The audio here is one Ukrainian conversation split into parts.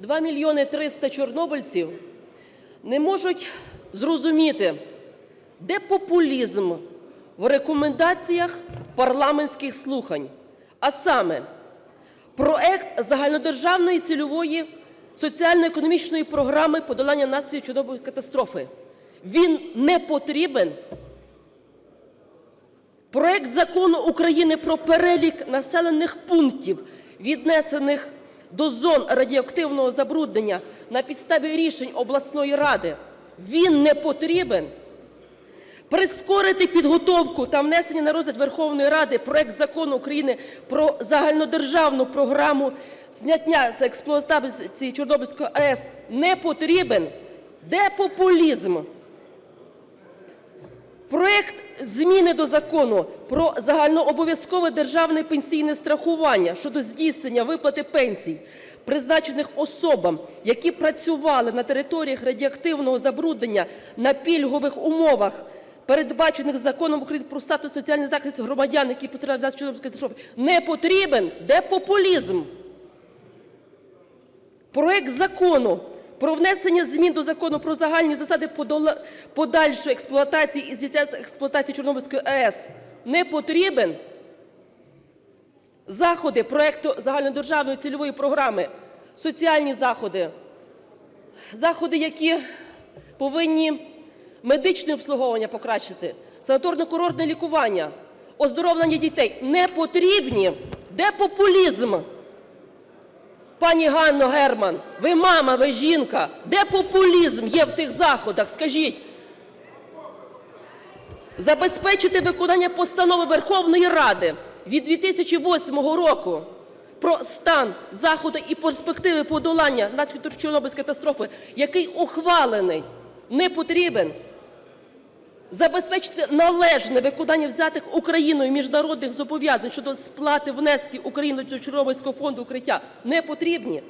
2 мільйони 300 чорнобильців не можуть зрозуміти, де популізм в рекомендаціях парламентських слухань, а саме проект загальнодержавної цільової соціально-економічної програми подолання наслідків Чорнобильської катастрофи. Він не потрібен. Проект закону України про перелік населених пунктів, віднесених до зон радіоактивного забруднення на підставі рішень обласної ради, він не потрібен. Прискорити підготовку та внесення на розгляд Верховної Ради проект Закону України про загальнодержавну програму зняття з експлуатації Чорнобильської АЕС не потрібен. Де популізм? Проект зміни до Закону про загальнообов'язкове державне пенсійне страхування щодо здійснення виплати пенсій, призначених особам, які працювали на територіях радіоактивного забруднення на пільгових умовах, передбачених Законом України про статус соціальний захист громадян, які від Чорнобильської катастрофи, не потрібен. Де популізм? Проект Закону про внесення змін до Закону про загальні засади подальшої експлуатації і зняття з експлуатації Чорнобильської АЕС не потрібен. Заходи проекту загальнодержавної цільової програми, соціальні заходи, заходи, які повинні медичне обслуговування покращити, санаторно-курортне лікування, оздоровлення дітей не потрібні. Де популізм? Пані Ганно Герман, ви мама, ви жінка. Де популізм є в тих заходах? Скажіть. Забезпечити виконання постанови Верховної Ради від 2008 року про стан, заходи і перспективи подолання наслідків Чорнобильської катастрофи, який ухвалений, не потрібен. Забезпечити належне виконання взятих Україною міжнародних зобов'язань щодо сплати внесків України до Чорнобильського фонду укриття не потрібні.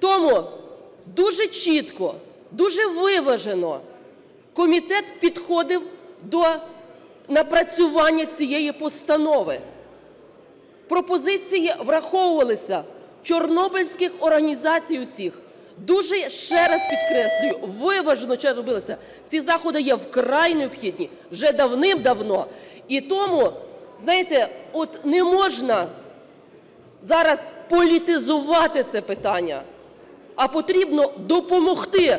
Тому дуже чітко, дуже виважено комітет підходив до напрацювання цієї постанови. Пропозиції враховувалися чорнобильських організацій усіх. Дуже ще раз підкреслюю, виважено ще робилося. Ці заходи є вкрай необхідні вже давним-давно. І тому, знаєте, от не можна зараз політизувати це питання, а потрібно допомогти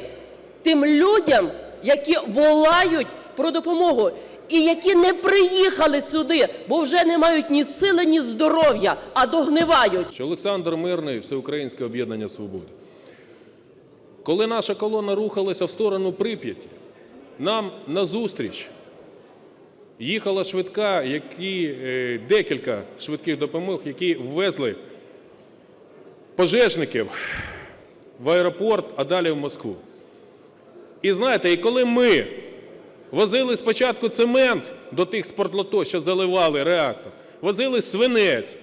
тим людям, які волають про допомогу і які не приїхали сюди, бо вже не мають ні сили, ні здоров'я, а догнивають. Що Олександр Мирний, Всеукраїнське об'єднання «Свобода». Коли наша колона рухалася в сторону Прип'яті, нам назустріч їхала швидка, які, е, декілька швидких допомог, які ввезли пожежників в аеропорт, а далі в Москву. І знаєте, і коли ми возили спочатку цемент до тих спортлото, що заливали реактор, возили свинець,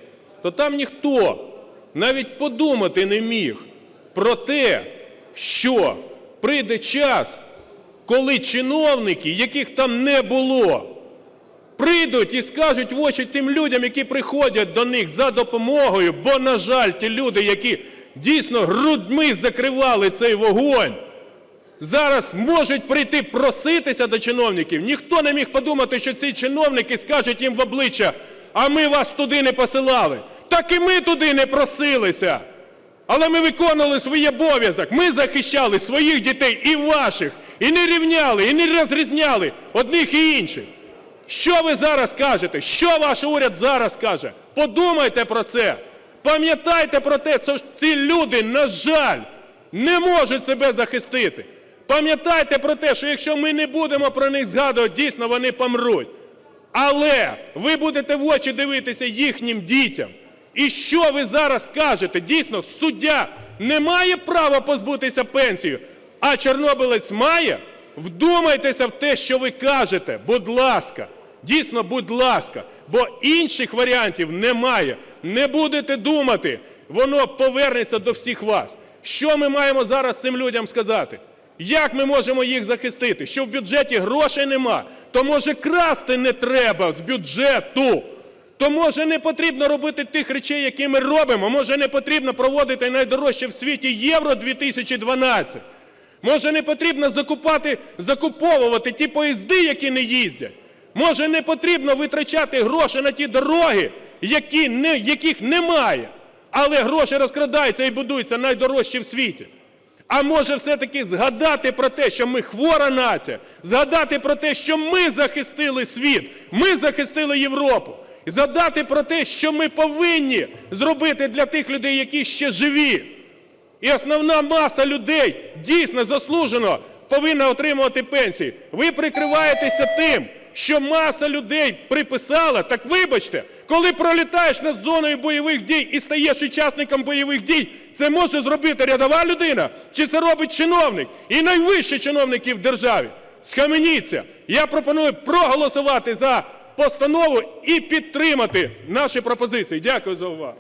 то там ніхто навіть подумати не міг про те, що прийде час, коли чиновники, яких там не було, прийдуть і скажуть в очі тим людям, які приходять до них за допомогою, бо, на жаль, ті люди, які дійсно грудьми закривали цей вогонь, зараз можуть прийти проситися до чиновників. Ніхто не міг подумати, що ці чиновники скажуть їм в обличчя, а ми вас туди не посилали. Так і ми туди не просилися. Але ми виконували свій обов'язок. Ми захищали своїх дітей і ваших, і не рівняли, і не розрізняли одних і інших. Що ви зараз кажете? Що ваш уряд зараз каже? Подумайте про це. Пам'ятайте про те, що ці люди, на жаль, не можуть себе захистити. Пам'ятайте про те, що якщо ми не будемо про них згадувати, дійсно вони помруть. Але ви будете в очі дивитися їхнім дітям. І що ви зараз кажете? Дійсно, суддя не має права позбутися пенсії, а чорнобилець має? Вдумайтеся в те, що ви кажете. Будь ласка, дійсно, будь ласка, бо інших варіантів немає. Не будете думати, воно повернеться до всіх вас. Що ми маємо зараз цим людям сказати? Як ми можемо їх захистити? Що в бюджеті грошей нема? То може красти не треба з бюджету. То може не потрібно робити тих речей, які ми робимо. Може не потрібно проводити найдорожче в світі Євро 2012. Може не потрібно закуповувати ті поїзди, які не їздять. Може не потрібно витрачати гроші на ті дороги, які не, яких немає. Але гроші розкрадаються і будуються найдорожчі в світі. А може все-таки згадати про те, що ми хвора нація, згадати про те, що ми захистили світ, ми захистили Європу, згадати про те, що ми повинні зробити для тих людей, які ще живі. І основна маса людей дійсно заслужено повинна отримувати пенсії. Ви прикриваєтеся тим, що маса людей приписала, так вибачте, коли пролітаєш над зоною бойових дій і стаєш учасником бойових дій, це може зробити рядова людина, чи це робить чиновник і найвищі чиновники в державі. Схаменіться. Я пропоную проголосувати за постанову і підтримати наші пропозиції. Дякую за увагу.